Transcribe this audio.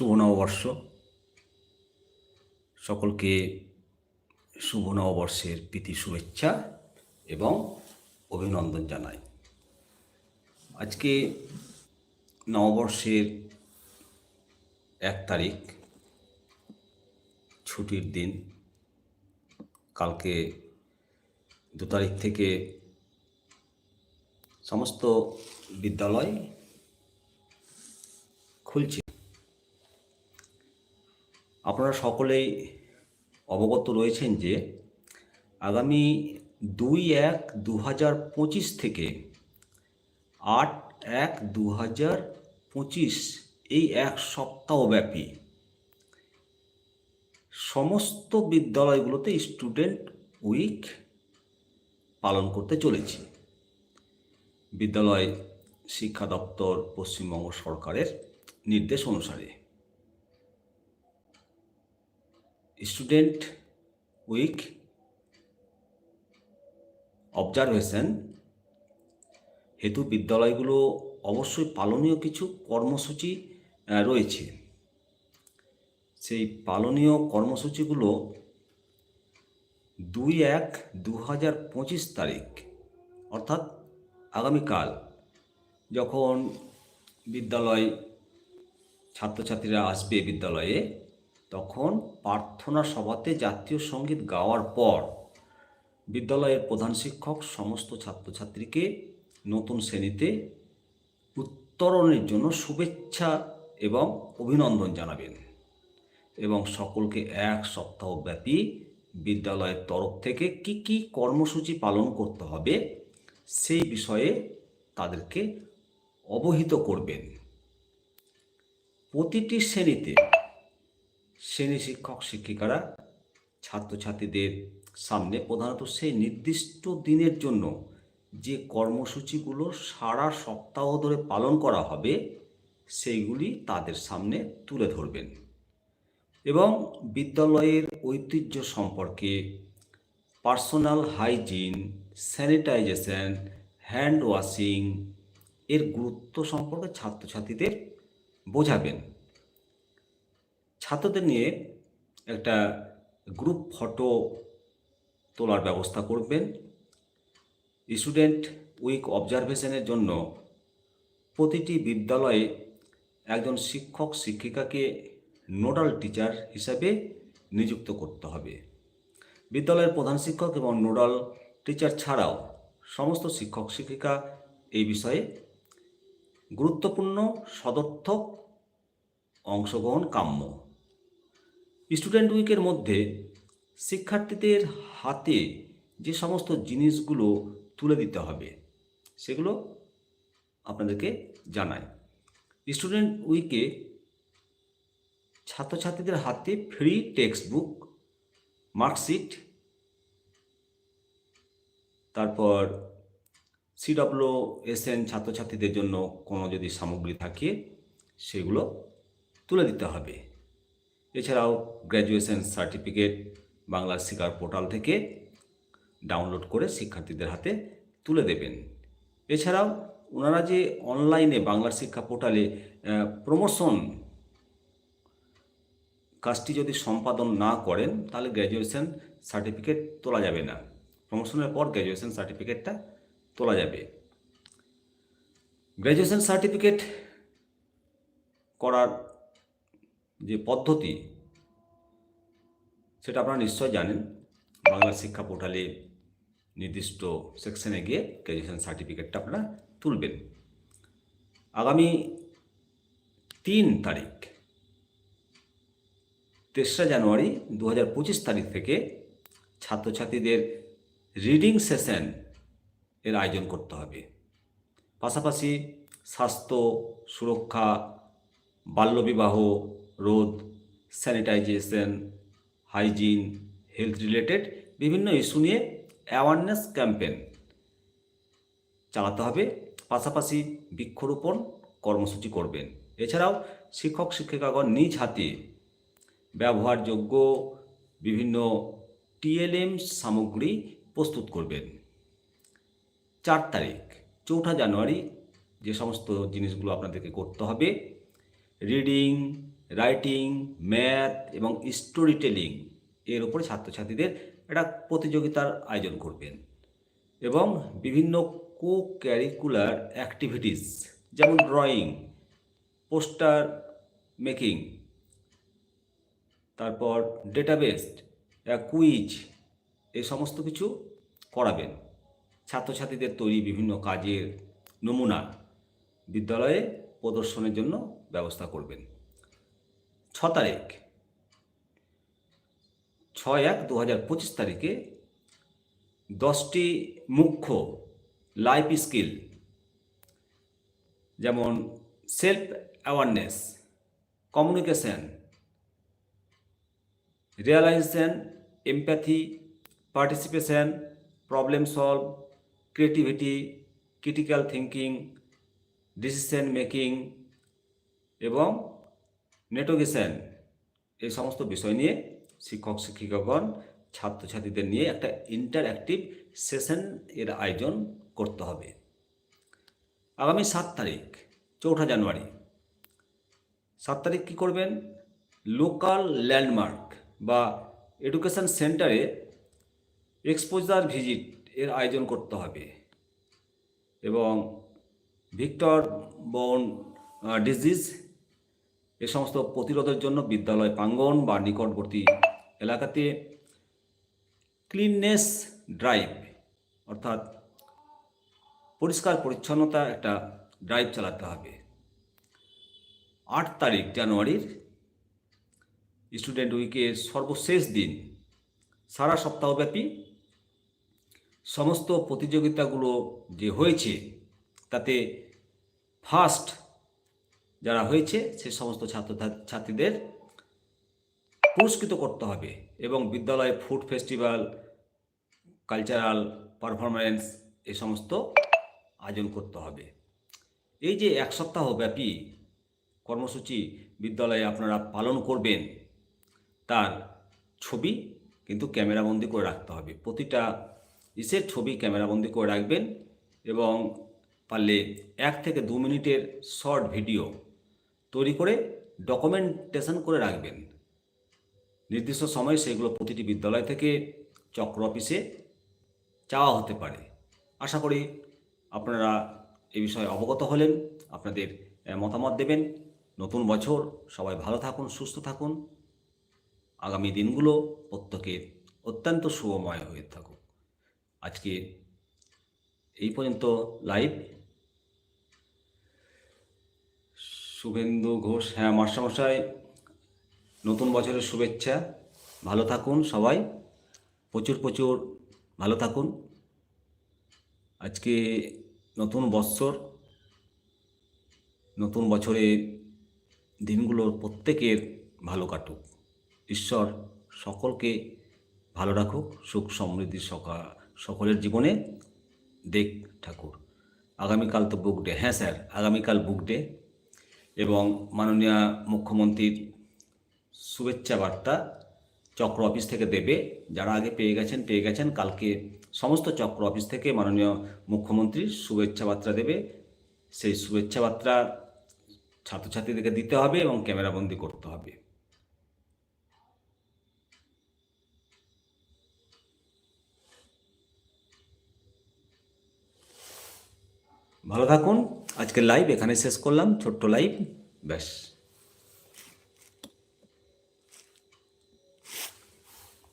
শুভ নববর্ষ সকলকে শুভ নববর্ষের প্রীতি, শুভেচ্ছা এবং অভিনন্দন জানাই। আজকে নববর্ষের এক তারিখ, ছুটির দিন। কালকে দু তারিখ থেকে সমস্ত বিদ্যালয় খুলছে। আপনারা সকলেই অবগত রয়েছেন যে আগামী দুই এক দু হাজার পঁচিশ থেকে আট এক দু হাজার পঁচিশ এই এক সপ্তাহব্যাপী সমস্ত বিদ্যালয়গুলোতে স্টুডেন্ট উইক পালন করতে চলেছি। বিদ্যালয়, শিক্ষা দপ্তর, পশ্চিমবঙ্গ সরকারের নির্দেশ অনুসারে। স্টুডেন্ট উইক অবজারভেশন, হেতু বিদ্যালয়গুলো অবশ্যই পালনীয় কিছু কর্মসূচি রয়েছে। সেই পালনীয় কর্মসূচিগুলো দুই এক দু হাজার পঁচিশ তারিখ, অর্থাৎ আগামীকাল, যখন বিদ্যালয় ছাত্রছাত্রীরা আসবে বিদ্যালয়ে তখন প্রার্থনা সভাতে জাতীয় সংগীত গাওয়ার পর বিদ্যালয়ের প্রধান শিক্ষক সমস্ত ছাত্রছাত্রীকে নতুন শ্রেণীতে উত্তরণের জন্য শুভেচ্ছা এবং অভিনন্দন জানাবেন এবং সকলকে এক সপ্তাহ ব্যাপী বিদ্যালয়ের তরফ থেকে কি কি কর্মসূচি পালন করতে হবে সেই বিষয়ে তাদেরকে অবহিত করবেন। প্রতিটি শ্রেণীতে শ্রেণি শিক্ষক শিক্ষিকারা ছাত্রছাত্রীদের সামনে প্রধানত সেই নির্দিষ্ট দিনের জন্য যে কর্মসূচিগুলো সারা সপ্তাহ ধরে পালন করা হবে, সেইগুলি তাদের সামনে তুলে ধরবেন। এবং বিদ্যালয়ের ঐতিহ্য সম্পর্কে personal hygiene, sanitisation, hand washing এর গুরুত্ব সম্পর্কে ছাত্রছাত্রীদের বোঝাবেন। ছাত্রদের নিয়ে একটা গ্রুপ ফটো তোলার ব্যবস্থা করবেন। স্টুডেন্ট উইক অবজারভেশনের জন্য প্রতিটি বিদ্যালয়ে একজন শিক্ষক, শিক্ষিকাকে নোডাল টিচার হিসাবে নিযুক্ত করতে হবে। বিদ্যালয়ের প্রধান শিক্ষক এবং নোডাল টিচার ছাড়াও সমস্ত শিক্ষক, শিক্ষিকা এই বিষয়ে গুরুত্বপূর্ণ, সদর্থক অংশগ্রহণ কাম্য স্টুডেন্ট উইকের মধ্যে শিক্ষার্থীদের হাতে যে সমস্ত জিনিসগুলো তুলে দিতে হবে, সেগুলো আপনাদেরকে জানাই। স্টুডেন্ট উইকে ছাত্রছাত্রীদের হাতে ফ্রি টেক্সট বুক মার্কশিট, তারপর সিডব্লিউ এসএন ছাত্রছাত্রীদের জন্য কোনো যদি সামগ্রী থাকে, সেগুলো তুলে দিতে হবে। এছাড়াও গ্র্যাজুয়েশন সার্টিফিকেট বাংলা শিকার পোর্টাল থেকে ডাউনলোড করে শিক্ষার্থীদের হাতে তুলে দেবেন। এছাড়াও ওনারা যে অনলাইনে বাংলা শিক্ষা পোর্টালে প্রমোশন কাজটি যদি সম্পাদন না করেন, তাহলে গ্র্যাজুয়েশন সার্টিফিকেট তোলা যাবে না। প্রমোশনের পর গ্র্যাজুয়েশন সার্টিফিকেটটা তোলা যাবে। গ্র্যাজুয়েশন সার্টিফিকেট করার যে পদ্ধতি, সেটা আপনারা নিশ্চয় জানেন। বাংলা শিক্ষা পোর্টালে নির্দিষ্ট সেকশনে গিয়ে গ্র্যাজুয়েশন সার্টিফিকেটটা আপনারা তুলবেন। আগামী তিন তারিখ, তেসরা জানুয়ারি দু হাজার পঁচিশ তারিখ থেকে ছাত্রছাত্রীদের রিডিং সেশন এর আয়োজন করতে হবে। পাশাপাশি স্বাস্থ্য, সুরক্ষা, বাল্যবিবাহ রোধ স্যানিটাইজেশন হাইজিন হেলথ রিলেটেড বিভিন্ন ইস্যু নিয়ে অ্যাওয়ারনেস ক্যাম্পেন চালাতে হবে। পাশাপাশি বৃক্ষরোপণ কর্মসূচি করবেন। এছাড়াও শিক্ষক, শিক্ষিকাগণ নিজ হাতে ব্যবহারযোগ্য বিভিন্ন টিএলএম সামগ্রী প্রস্তুত করবেন। চার তারিখ, চৌঠা জানুয়ারি, যে সমস্ত জিনিসগুলো আপনাদেরকে করতে হবে রিডিং রাইটিং ম্যাথ এবং স্টোরি টেলিং এর উপরে ছাত্রছাত্রীদের একটা প্রতিযোগিতার আয়োজন করবেন এবং বিভিন্ন কো ক্যারিকুলার অ্যাক্টিভিটিস যেমন ড্রয়িং পোস্টার মেকিং তারপর ডেটাবেস কুইজ এই সমস্ত কিছু করাবেন। ছাত্রছাত্রীদের তৈরি বিভিন্ন কাজের নমুনা বিদ্যালয়ে প্রদর্শনের জন্য ব্যবস্থা করবেন। ছ তারিখ। ছয় এক দু হাজার পঁচিশ তারিখে দশটি মুখ্য লাইফ স্কিল যেমন self awareness communication realisation empathy participation problem solve creativity critical thinking decision making এবং নেটোগেশন, এই সমস্ত বিষয় নিয়ে শিক্ষক, শিক্ষিকাগণ, ছাত্রছাত্রীদের নিয়ে একটা ইন্টারঅ্যাক্টিভ সেশন এর আয়োজন করতে হবে। আগামী সাত তারিখ, চৌঠা জানুয়ারি। সাত তারিখ কী করবেন? লোকাল ল্যান্ডমার্ক বা এডুকেশন সেন্টারে এক্সপোজার ভিজিট এর আয়োজন করতে হবে। এবং ভিক্টর বোন ডিজিজ এ সমস্ত প্রতিরোধের জন্য বিদ্যালয় প্রাঙ্গণ বা নিকটবর্তী এলাকাতে ক্লিননেস ড্রাইভ অর্থাৎ পরিষ্কার পরিচ্ছন্নতা একটা ড্রাইভ চালাতে হবে। আট তারিখ জানুয়ারির স্টুডেন্ট উইকের সর্বশেষ দিন, সারা সপ্তাহব্যাপী সমস্ত প্রতিযোগিতাগুলো যে হয়েছে, তাতে ফার্স্ট যারা হয়েছে, সে সমস্ত ছাত্র ছাত্রীদের পুরস্কৃত করতে হবে এবং বিদ্যালয়ে ফুড ফেস্টিভ্যাল কালচারাল পারফরম্যান্স এই সমস্ত আয়োজন করতে হবে। এই যে এক সপ্তাহ ব্যাপী কর্মসূচি বিদ্যালয়ে আপনারা পালন করবেন, তার ছবি কিন্তু ক্যামেরাবন্দি করে রাখতে হবে। প্রতিটা ইসের ছবি ক্যামেরাবন্দি করে রাখবেন এবং পারলে এক থেকে দু মিনিটের শর্ট ভিডিও তৈরি করে ডকুমেন্টেশন করে রাখবেন। নির্দিষ্ট সময়ে সেগুলো প্রতিটি বিদ্যালয় থেকে চক্র অফিসে চাওয়া হতে পারে। আশা করি আপনারা এ বিষয়ে অবগত হলেন, আপনাদের মতামত দেবেন। নতুন বছর, সবাই ভালো থাকুন, সুস্থ থাকুন। আগামী দিনগুলো প্রত্যেকের অত্যন্ত শুভময় হয়ে থাকুক। আজকে এই পর্যন্ত লাইভ শুভেন্দু ঘোষ হ্যাঁ মাস্টারমশাই, নতুন বছরের শুভেচ্ছা। ভালো থাকুন সবাই। প্রচুর প্রচুর ভালো থাকুন। আজকে নতুন বৎসর, নতুন বছরে দিনগুলোর প্রত্যেকের ভালো কাটুক। ঈশ্বর সকলকে ভালো রাখুক, সুখ সমৃদ্ধি সকা, সকলের জীবনে দেখ ঠাকুর। আগামীকাল তো বুক ডে হ্যাঁ স্যার, আগামীকাল বুক ডে এবং মাননীয় মুখ্যমন্ত্রীর শুভেচ্ছা বার্তা চক্র অফিস থেকে দেবে। যারা আগে পেয়ে গেছেন পেয়ে গেছেন, কালকে সমস্ত চক্র অফিস থেকে মাননীয় মুখ্যমন্ত্রীর শুভেচ্ছা বার্তা দেবে। সেই শুভেচ্ছা বার্তা ছাত্রছাত্রীদেরকে দিতে হবে এবং ক্যামেরাবন্দি করতে হবে। ভালো থাকুন। আজকের লাইভ এখানে শেষ করলাম ছোট্ট লাইভ ব্যাস।